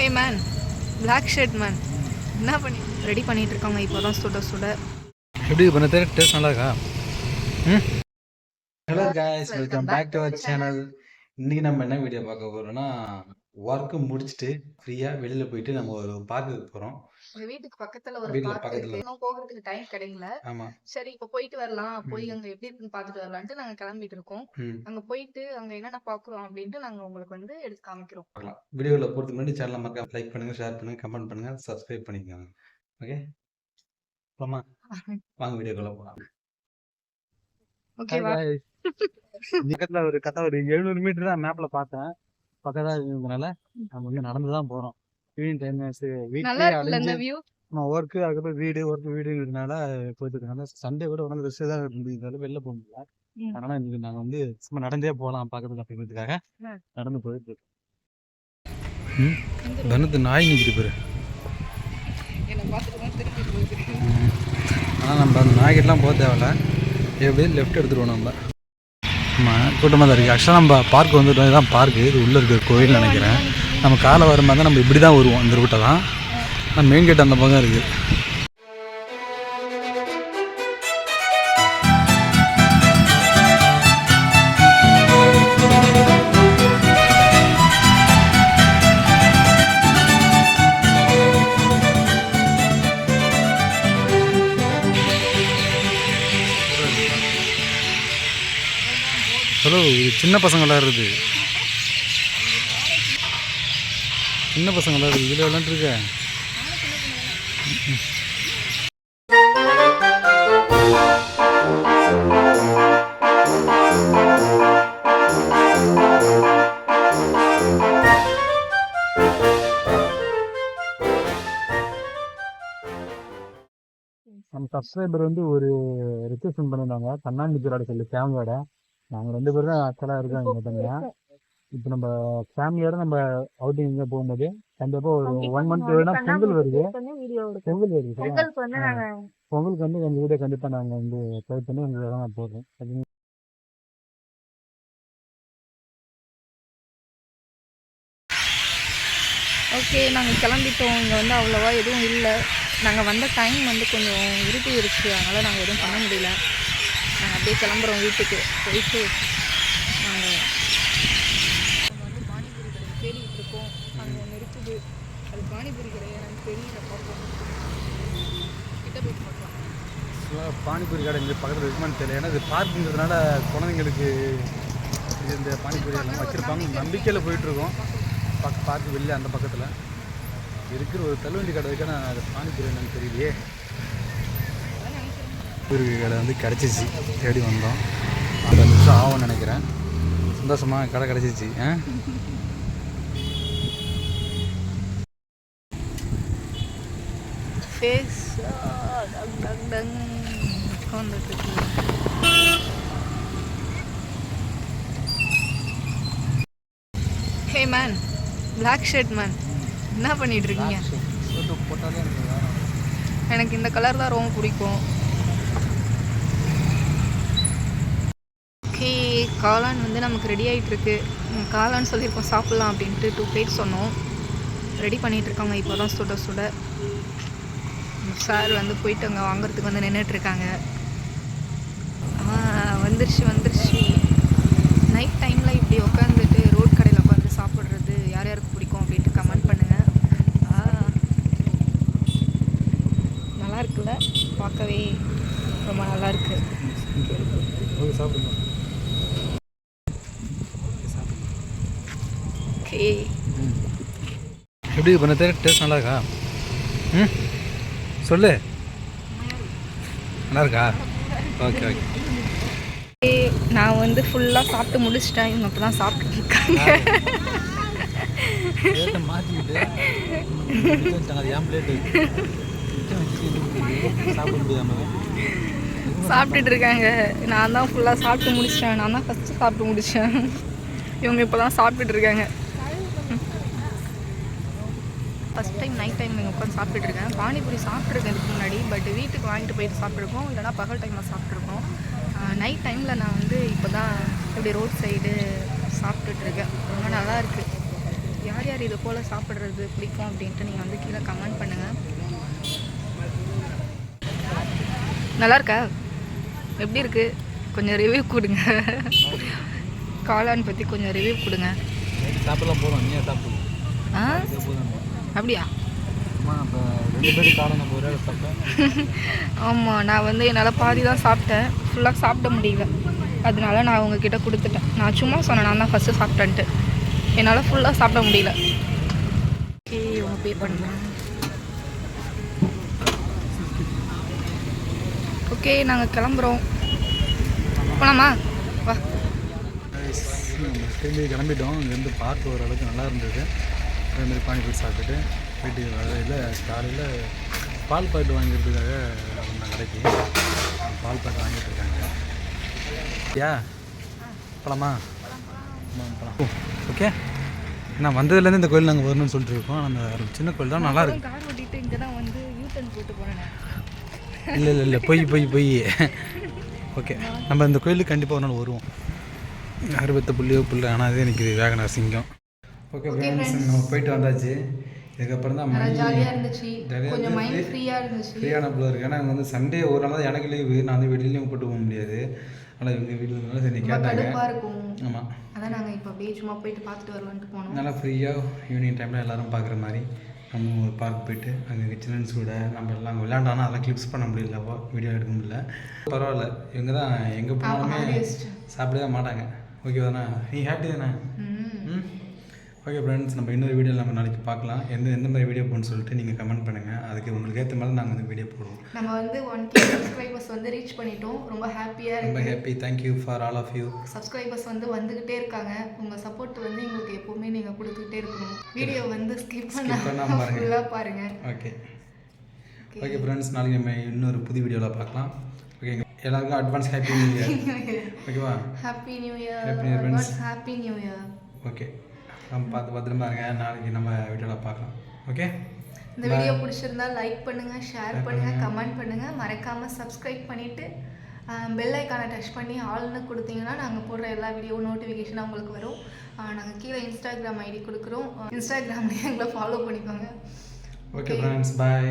Hey man black shirt man என்ன பண்ணி ready பண்ணிட்டு இருக்காங்க இப்போ தான் சுட சுட. எப்படி பண்ண? தெரியும் டேஸ்ட் நல்லா இருக்கா hello guys welcome back to our channel இன்னைக்கு நம்ம என்ன வீடியோ பார்க்க போறோம்னா ஒர்க்கு முடிச்சுட்டு ஃப்ரீயா வெளியில போயிட்டு நம்ம ஒரு பார்க்குக்கு போறோம். வீட்டுக்கு பக்கத்துல ஒரு வீட்டுல பார்க் பக்கத்துல. இருக்கு. இன்னும் போகிறதுக்கு டைம் கிடைக்கல. ஆமா. சரி இப்போ போயிட்டு வரலாம். போய். அங்க எப்படி இருக்குன்னு பார்த்துட்டு வரலான்ட்டு நாங்க கிளம்பிட்டு இருக்கோம். அங்க போயிட்டு அங்க என்னென்ன பாக்குறோம் அப்படின்ட்டு நாங்க உங்களுக்கு வந்து எடுத்து காமிக்கிறோம். பார்க்கலாம். வீடியோவில் போகிறதுக்கு முன்னாடி சேனலை மறக்காம லைக் பண்ணுங்க ஷேர் பண்ணுங்க கமெண்ட் பண்ணுங்க சப்ஸ்கிரைப் பண்ணிக்கோங்க. ஓகே போமா வாங்க வீடியோக்குள்ள போகலாம் ஓகேவா பக்கத்தில் ஒரு கதை ஒரு எழுநூறு மீட்டர் தான் மேப்ல பார்த்தேன். பக்கத்தில் இருக்கிறதுனால நம்ம வந்து நடந்து தான் போகிறோம் ஈவினிங் டைம் வீட்லயே நம்ம ஒர்க்கு அதுக்கப்புறம் வீடு ஒர்க் வீடுங்கிறதுனால போயிட்டு இருக்கனால சண்டே கூட ஒன்றும் ரெஸ்ட் தான் இருந்ததால வெளில போக முடியல. அதனால இன்னைக்கு நாங்கள் வந்து சும்மா நடந்தே போகலாம் பக்கத்துல அப்படிங்கிறதுக்காக. நடந்து போயிட்டு இருக்கோம் தனத்து நாய் நிற்கிது பேர். ஆனால் நம்ம அந்த நாய்கிட்டலாம் போக தேவையில்ல. எப்படி லெஃப்ட் எடுத்துருவோம் நம்ம. ஆமாம் கூட்டமாக தான் இருக்குது ஆக்சுவலாக நம்ம பார்க் வந்துட்டோம் இதுதான் பார்க்கு இது உள்ளே இருக்கிற கோயில் நினைக்கிறேன். நம்ம காலை வரும்போது நம்ம இப்படி தான் வருவோம். இந்த ரூட்டை தான். ஆனால் மெயின் கேட் அந்த பக்கம் இருக்குது ஹலோ இது சின்ன பசங்க விளாடுறது சின்ன பசங்க விளாடுறது இதில் விளாண்டுருக்க நம்ம சப்ஸ்கிரைபர் வந்து ஒரு ரிக்வெஸ்ட் பண்ணியிருந்தாங்க. கண்ணாண்டி விளையாட சொல்லி ஃபேமிலியோட நாங்கள் ரெண்டு பேரும் தான் ஆக்சுவலாக இருக்காங்க தனியாக இப்போ நம்ம ஃபேமிலியோட நம்ம அவுட்டிங் எங்கே போகும்போது கண்டிப்பாக ஒரு ஒன் மந்த் வேணா பொங்கல் வருது. பொங்கல் வருது. பொங்கலுக்கு வந்து எங்கள் வீடியோ கண்டிப்பாக நாங்கள் வந்து ட்ரை பண்ணி எங்களுக்கு தான் போடுறோம் அது ஓகே நாங்கள் கிளம்பிட்டோம். இங்கே வந்து அவ்வளோவா எதுவும் இல்லை. நாங்கள் வந்த டைம் வந்து கொஞ்சம் இருட்டி இருச்சு அதனால் நாங்கள் எதுவும் பண்ண முடியல. நாங்கள் அப்படியே கிளம்புறோம் வீட்டுக்கு. போயிட்டு நாங்கள் வந்து பானிபூரி கடை தேடிட்டு இருக்கோம் அங்கே ஒன்று இருக்குது அது பானிபூரி கடையை எனக்கு தெரியல பார்ப்போம் கிட்ட போய் பார்க்கலாம் பானிபூரி கடை இங்கே பக்கத்தில் இருக்குமான்னு தெரியல. ஏன்னா இது பார்க்குங்கிறதுனால குழந்தைங்களுக்கு இது இந்த பானிபூரி எல்லாம் வச்சுருப்பாங்க. நம்பிக்கையில் போயிட்டுருக்கோம். பக்க பார்க்கு வெளில அந்த பக்கத்தில். இருக்கிற ஒரு தள்ளுவண்டி கடை வைக்க நான் அது பானிபூரி என்னன்னு தெரியலையே. பூரி கடை வந்து கிடச்சிச்சு. தேடி வந்தோம். அந்த நிமிஷம் ஆகும்னு நினைக்கிறேன். சந்தோஷமாக கடை கிடச்சிச்சு. ஆ? ஃபேஸ் டங் tongue hey man black shirt man என்ன பண்ணிட்டு இருக்கீங்க எனக்கு இந்த கலர் தான் ரொம்ப பிடிக்கும் ஓகே காளான் வந்து நமக்கு ரெடி ஆகிட்டு இருக்கு காளான் சொல்லியிருக்கோம் சாப்பிட்லாம் அப்படின்ட்டு டூ பிளேட் சொன்னோம். ரெடி பண்ணிகிட்டு இருக்காங்க இப்போ தான் சுட சுட. சார் வந்து போயிட்டு அங்கே வாங்குறதுக்கு வந்து நின்றுட்டு இருக்காங்க. வந்துருச்சு வந்துருச்சு. நைட் டைமில் இப்படி உட்காந்துட்டு ரோட் கடையில் உட்காந்து சாப்பிட்றது யார் யாருக்கு பிடிக்கும் அப்படின்ட்டு கமெண்ட் பண்ணுங்கள் நல்லா இருக்குல்ல? பார்க்கவே ரொம்ப நல்லா இருக்குது சாப்பிடுங்க. ஓகே எப்படி பண்ண தெரியும் டேஸ்ட் நல்லா இருக்கா? ம்? சொல்லு. நல்லா இருக்கா? ஓகே ஓகே நான் வந்து ஃபுல்லாக சாப்பிட்டு முடிச்சிட்டேன். இவங்க இப்போ தான் சாப்பிட்டுட்டு இருக்காங்க. சாப்பிட்டுட்டு இருக்காங்க. நான் தான் ஃபுல்லாக சாப்பிட்டு முடிச்சிட்டேன். நான் தான் ஃபஸ்ட்டு சாப்பிட்டு முடித்தேன் இவங்க இப்போ தான் சாப்பிட்டுட்டு இருக்காங்க. ஃபஸ்ட் டைம் நைட் டைம் இங்கே உட்காந்து சாப்பிட்டுட்டு இருக்கேன் பானிபூரி சாப்பிட்ருக்கேன் இதுக்கு முன்னாடி பட் வீட்டுக்கு வாங்கிட்டு போயிட்டு சாப்பிட்ருக்கோம். இல்லைனா பகல் டைமில் சாப்பிட்ருக்கோம். நைட் டைமில் நான் வந்து இப்போ தான் இப்படி ரோட் சைடு சாப்பிட்டுட்டு இருக்கேன் ரொம்ப நல்லா இருக்கு. யார் யார் இது போல் சாப்பிட்றது பிடிக்கும் அப்படின்ட்டு நீங்கள் வந்து கீழே கமெண்ட் பண்ணுங்கள் நல்லா இருக்கா? எப்படி இருக்கு? கொஞ்சம் ரிவ்யூ கொடுங்க. காளான் பற்றி கொஞ்சம் ரிவ்யூ கொடுங்க. சாப்பிடலாம் போதும். நீயே சாப்பிடுவோம் ஆ? அப்படியா? ஆமாம் நான் வந்து என்னால் பாதி தான் சாப்பிட்டேன். ஃபுல்லாக சாப்பிட முடியல. அதனால நான் உங்ககிட்ட கொடுத்துட்டேன். நான் சும்மா சொன்னேன் நான் தான் ஃபஸ்ட்டு சாப்பிட்டேன்ட்டு. என்னால் ஃபுல்லாக சாப்பிட முடியல. ஓகே இவங்க பே பண்ணுறேன் ஓகே நாங்கள் கிளம்புறோம். போலாமா? வா. திரும்பி கிளம்பிட்டோம். இங்கேருந்து பார்க் ஓரளவுக்கு நல்லா இருந்தது. அதேமாதிரி பானிபூரி சாப்பிட்டுட்டு வீட்டுக்கு வரையில் காலையில் பால் பாக்கெட் வாங்கிறதுக்காக வந்தேன் கடைக்கு. பால் பாக்கெட் வாங்கிட்டு இருக்காங்க. யா பழமா பழம் ஓகே. நான் வந்ததுலேருந்து இந்த கோயில் நாங்கள் வரணும்னு சொல்லிட்டு இருக்கோம். அந்த சின்ன கோயில் தான் நல்லா இருக்கு. இங்கே தான் வந்து யூட்டன் போட்டு போனேன் இல்லை இல்லை இல்லை. பொய் பொய் பொய். ஓகே. நம்ம இந்த கோயிலுக்கு கண்டிப்பாக ஒரு நாள் வருவோம். அறுபத்த புள்ளியோ புள்ள ஆனால் அதே எனக்கு வேகனர் சிங்கம் ஓகே ஃப்ரெண்ட்ஸ் நம்ம போயிட்டு வந்தாச்சு. இதுக்கப்புறம் தான் மணி ஜாலியாக இருந்துச்சு. கொஞ்சம் மைண்ட். ஃப்ரீயாக இருந்துச்சு. ஃப்ரீயான போல இருக்கு. ஏன்னா இங்க வந்து சண்டே ஒரு நாள் தான் எனக்கு லீவு நான் வந்து வெளியிலையும் போட்டு போக முடியாது. ஆனால் இவங்க வீட்டில் இருந்தாலும் சரி கேட்டாங்க. ஆமாம் அதான் நாங்கள் இப்போ அப்படியே சும்மா போயிட்டு பார்த்துட்டு வரலான்ட்டு போனோம். நல்லா ஃப்ரீயாக ஈவினிங் டைமில் எல்லாரும் பார்க்குற மாதிரி நம்ம ஒரு பார்க் போயிட்டு அங்கே சில்ட்ரன்ஸ் கூட நம்ம எல்லாம் அங்கே விளையாண்டானா அதெல்லாம் கிளிப்ஸ் பண்ண முடியல. வீடியோ எடுக்க முடியல. பரவாயில்ல. இவங்க தான் எங்கே போனாலுமே. சாப்பிடவே மாட்டாங்க. ஓகே தானே? நீ ஹாப்பி தானே? ம்? ஓகே ஃப்ரெண்ட்ஸ் நம்ம இன்னொரு வீடியோ நம்ம நாளைக்கு பார்க்கலாம். எந்த எந்த மாதிரி வீடியோ போகணும்னு சொல்லிட்டு நீங்கள் கமெண்ட் பண்ணுங்கள் அதுக்கு உங்களுக்கு ஏற்ற மாதிரி நாங்கள் வந்து வீடியோ போடுவோம். நம்ம வந்து ஒன் கே சப்ஸ்கிரைபர்ஸ் வந்து ரீச் பண்ணிட்டோம். ரொம்ப ஹாப்பியாக ரொம்ப happy thank you for all of you subscribers வந்து வந்துக்கிட்டே இருக்காங்க. உங்கள் சப்போர்ட் வந்து எங்களுக்கு எப்போவுமே நீங்கள் கொடுத்துக்கிட்டே இருக்கணும். வீடியோ வந்து ஸ்கிப் பண்ணாம பண்ணாம பாருங்க. ஃபுல்லாக பாருங்க. ஓகே ஓகே ஃப்ரெண்ட்ஸ் நாளைக்கு நம்ம இன்னொரு புது வீடியோவில் பார்க்கலாம். ஓகே எல்லாருக்கும் அட்வான்ஸ் ஹாப்பி நியூ இயர் ஓகேவா happy new Happy New Year, year. Happy new year okay நம்ம பார்த்து பத்திரமா இருங்க. நாளைக்கு நம்ம வீடியோவில் பார்க்கலாம். ஓகே இந்த வீடியோ பிடிச்சிருந்தா லைக் பண்ணுங்க ஷேர் பண்ணுங்க கமெண்ட் பண்ணுங்க. மறக்காம சப்ஸ்கிரைப் பண்ணிட்டு பெல் ஐக்கானை டச் பண்ணி ஆல்னு கொடுத்தீங்கன்னா நாங்கள் போடுற எல்லா வீடியோ நோட்டிஃபிகேஷனாக உங்களுக்கு வரும். நாங்கள் கீழே இன்ஸ்டாகிராம் ஐடி கொடுக்குறோம். இன்ஸ்டாகிராம்லேயே எங்களை ஃபாலோ பண்ணிக்கோங்க. Okay friends bye